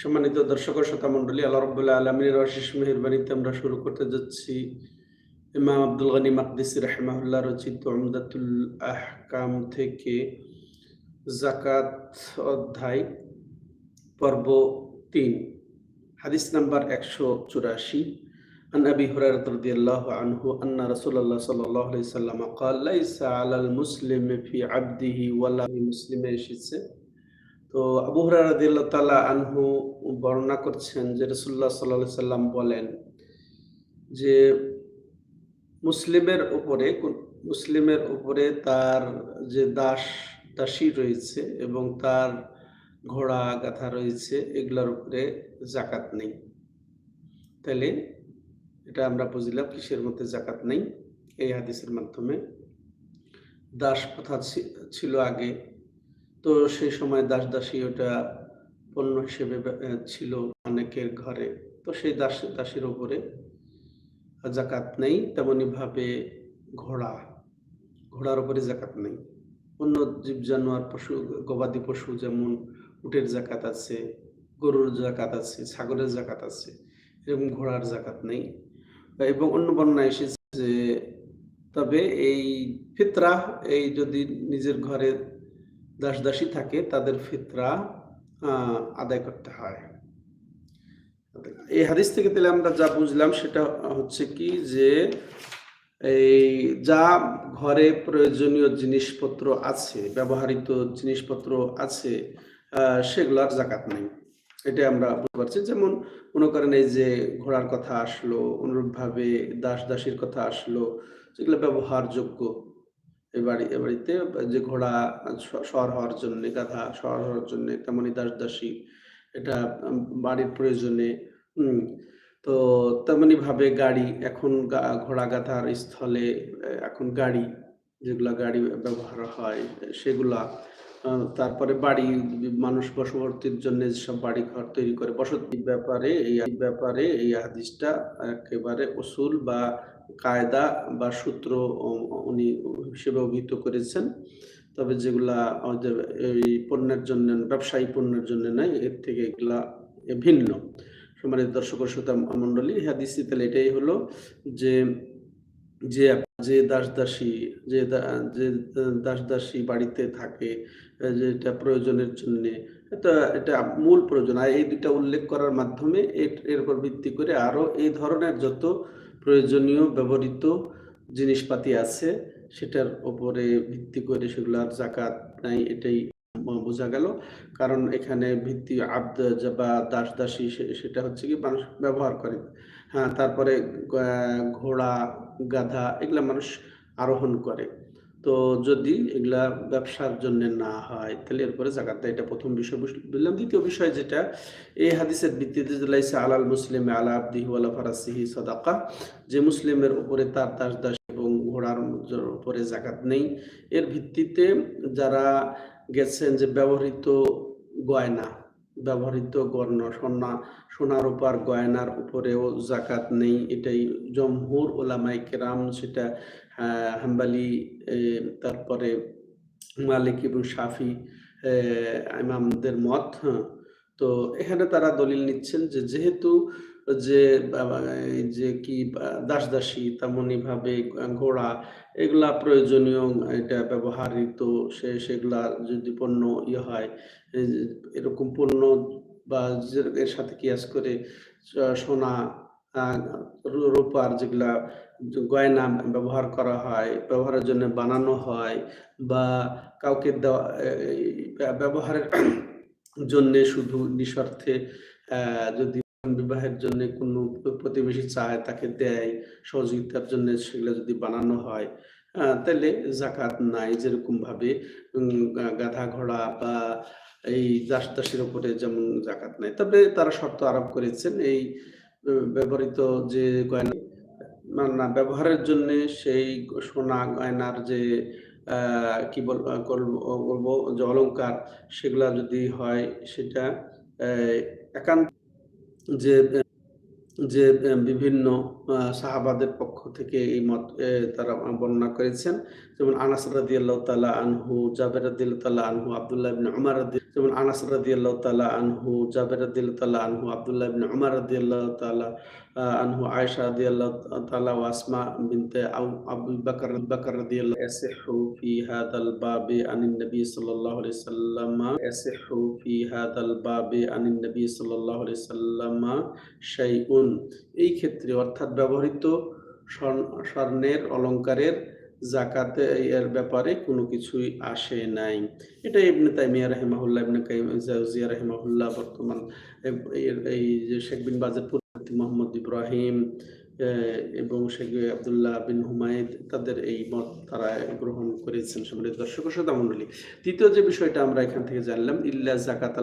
সম্মানিত দর্শক ও শ্রোতা মণ্ডলী আল্লাহ রব্বুল্লাহ আলমিনের অশেষ মেহরবানিতে আমরা শুরু করতে যাচ্ছি ইমাম আব্দুল গনি মাকদিসি রাহমাহুল্লাহ রচিত আমদাতুল আহকাম থেকে জাকাত অধ্যায় পর্ব তিন হাদিস নাম্বার একশো চুরাশি عن أبي هريرة رضي الله عنه أن رسول الله صلى الله عليه وسلم قال ليس على المسلم في عبده ولا مسلم এসেছে তো আবু হুরায়রা রাদিয়াল্লাহু তাআলা আনহু বর্ণনা করছেন যে রাসূলুল্লাহ সাল্লাল্লাহু আলাইহি সাল্লাম বলেন যে মুসলিমের উপরে মুসলিমের উপরে তার যে দাস, দাসী রয়েছে এবং তার ঘোড়া গাথা রয়েছে, এগুলোর উপরে জাকাত নেই। তাহলে এটা আমরা বুঝলাম কিসের মধ্যে জাকাত নেই? এই হাদিসের মাধ্যমে। দাস প্রথা ছিল আগে। তো সেই সময় দাস দাসী ওটা পণ্য হিসেবে ছিল অনেকের ঘরে। তো সেই দাস, দাসীর ওপরে জাকাত নেই, তেমনি ভাবে ঘোড়া, ঘোড়ার ওপরে জাকাত নেই। অন্য জীব জানোয়ার পশু, গবাদি পশু যেমন উটের জাকাত আছে, গরুর জাকাত আছে, ছাগলের জাকাত আছে, এরকম ঘোড়ার জাকাত নেই। এবং অন্য বর্ণনা এসেছে যে, তবে এই ফিতরা, এই যদি নিজের ঘরে দাস, দাসী থাকে, তাদের ফিতরা আদায় করতে হয়। এই হাদিস থেকে তাহলে আমরা যা বুঝলাম সেটা হচ্ছে কি যে এই যা ঘরে প্রয়োজনীয় জিনিসপত্র আছে, ব্যবহৃত জিনিসপত্র আছে সেগুলোর জাকাত নেই। এটা আমরা বুঝতে পারছি। যেমন মনে করেন এই যে ঘোড়ার কথা আসলো, অনুরূপভাবে দাস দাসীর কথা আসলো, যেগুলো ব্যবহারযোগ্য। এই বাড়ি, এ বাড়িতে যে ঘোড়া সর হওয়ার জন্য, গাধা সর হওয়ার জন্য তেমনই দাস দাসী, এটা বাড়ির প্রয়োজনে হম তো তেমনি ভাবে গাড়ি, এখন ঘোড়া, গাধার স্থলে এখন গাড়ি, যেগুলা গাড়ি ব্যবহার হয়, সেগুলা তারপরে বাড়ি, মানুষ বসবর্তীর জন্য যেসব বাড়ি ঘর তৈরি করে বসতির ব্যাপারে, এই ব্যাপারে, এই হাদিসটা একেবারে অসুল বা কায়দা বা সূত্র উনি হিসেবে অভিহিত করেছেন। তবে যেগুলা আমাদের এই পণ্যের জন্য, ব্যবসায়ী পণ্যের জন্য নয় এর থেকে এগুলা ভিন্ন। সম্মানিত দর্শক শ্রোতা মণ্ডলী হাদিসি তাহলে এটাই হলো যে যে যে দাসদাসী, যে যে দাসদাসী বাড়িতে থাকে যেটা প্রয়োজনের জন্য, এটা এটা মূল প্রয়োজন। আর এই দুটা উল্লেখ করার মাধ্যমে এর- উপর ভিত্তি করে আরও এই ধরনের যত প্রয়োজনীয় ব্যবহৃত জিনিসপাতি আছে, সেটার ওপরে ভিত্তি করে সেগুলো আর জাকাত নাই, এটাই বোঝা গেল। কারণ এখানে ভিত্তি আব্দ বা দাস দাসী সেটা হচ্ছে কি মানুষ ব্যবহার করে। হ্যাঁ তারপরে ঘোড়া, গাধা এগুলা মানুষ আরোহণ করে। তো যদি এগুলা ব্যবসার জন্য না হয়, তাহলে এরপরে জাকাত এটা প্রথম বিষয় বুঝলাম। দ্বিতীয় বিষয় যেটা, এই হাদিসের ভিত্তিতে আলাল মুসলিম আলা আব্দিহি ওয়ালা ফারাসিহি সদাকা, যে মুসলিমের উপরে তার দাস দাস ঘোড়ার উপরে জাকাত নেই। এর ভিত্তিতে যারা গেছেন যে ব্যবহৃত গয়না, ব্যবহৃত গর্ণ সোনা, সোনার উপর গয়নার উপরেও জাকাত নেই। এটাই জমহুর ওলামাই কেরাম সেটা হাম্বালি তারপরে মালিক এবং শাফি ইমামদের মত হ্যাঁ। তো এখানে তারা দলিল নিচ্ছেন যে যেহেতু যে যে কি দাস দাসী তেমনি ভাবে ঘোড়া, এগুলা প্রয়োজনীয়, এটা ব্যবহারিত, সে, সেগুলা যদি পণ্য ইয়ে হয় এরকম পণ্য বা এর সাথে কিয়াস করে সোনা রূপার যেগুলা গয়না ব্যবহার করা হয়, ব্যবহারের জন্য বানানো হয়, বা কাউকে দেওয়া ব্যবহারের জন্যে শুধু নিঃস্বার্থে যদি বিবাহের জন্য কোনো প্রতিবেশী চায়, তাকে দেয়, সহযোগিতার জন্য সেগুলো যদি বানানো হয় তাহলে জাকাত নাই যেরকম ভাবে গাধা ঘোড়া বা এই দাস দাসের উপরে যেমন জাকাত নাই। তবে তারা শর্ত আরোপ করেছেন, এই ব্যবহৃত যে গয়না, না ব্যবহারের জন্য সেই সোনা গয়নার যে কি বলব, যে অলংকার, সেগুলা যদি হয়, সেটা একান্ত যে যে বিভিন্ন সাহাবাদের পক্ষ থেকে এই মত তারা বর্ণনা করেছেন। যেমন আনাস রাদিয়াল্লাহু তাআলা আনহু জাবের তাআলা আনহু আব্দুল্লাহ ইবনে যেমন আনাস আল্লাহ তালা আনহু জাবের তাআলা আনহু আব্দুল্লাহ ইবনে উমর রাদিয়াল্লাহু তাআলা আহ, আনহু আয়েশা রাদিয়াল্লাহু তাআলা ওয়া আসমা বিনতে আউ- আবু বকর বকর রাদিয়াল্লাহু ইয়াসিহু ফি হাদাল বাবি আনিন নবী সাল্লাল্লাহু আলাইহি সাল্লাম ইয়াসিহু ফি হাদাল বাবি আনিন নবী সাল্লাল্লাহু আলাইহি সাল্লাম শাইউন এই ক্ষেত্রে অর্থাৎ ব্যবহৃত স্বর্ণের অলংকারের জাকাতে এর ব্যাপারে কোনো কিছুই আসে নাই। এটা ইবনে তাইমিয়া রাহিমাহুল্লাহ, ইবনে কাইম, জাউজিয়া রাহিমাহুল্লাহ বর্তমান এই যে শেখ বিন বাজের পূর্ববর্তী মোহাম্মদ ইব্রাহিম এবং শেখ আবদুল্লাহ বিন হুমায়দ, তাদের এই মত তারা গ্রহণ করেছেন সম্মানিত দর্শক শ্রোতা তৃতীয় যে বিষয়টা আমরা এখান থেকে জানলাম, ইল্লা জাকাত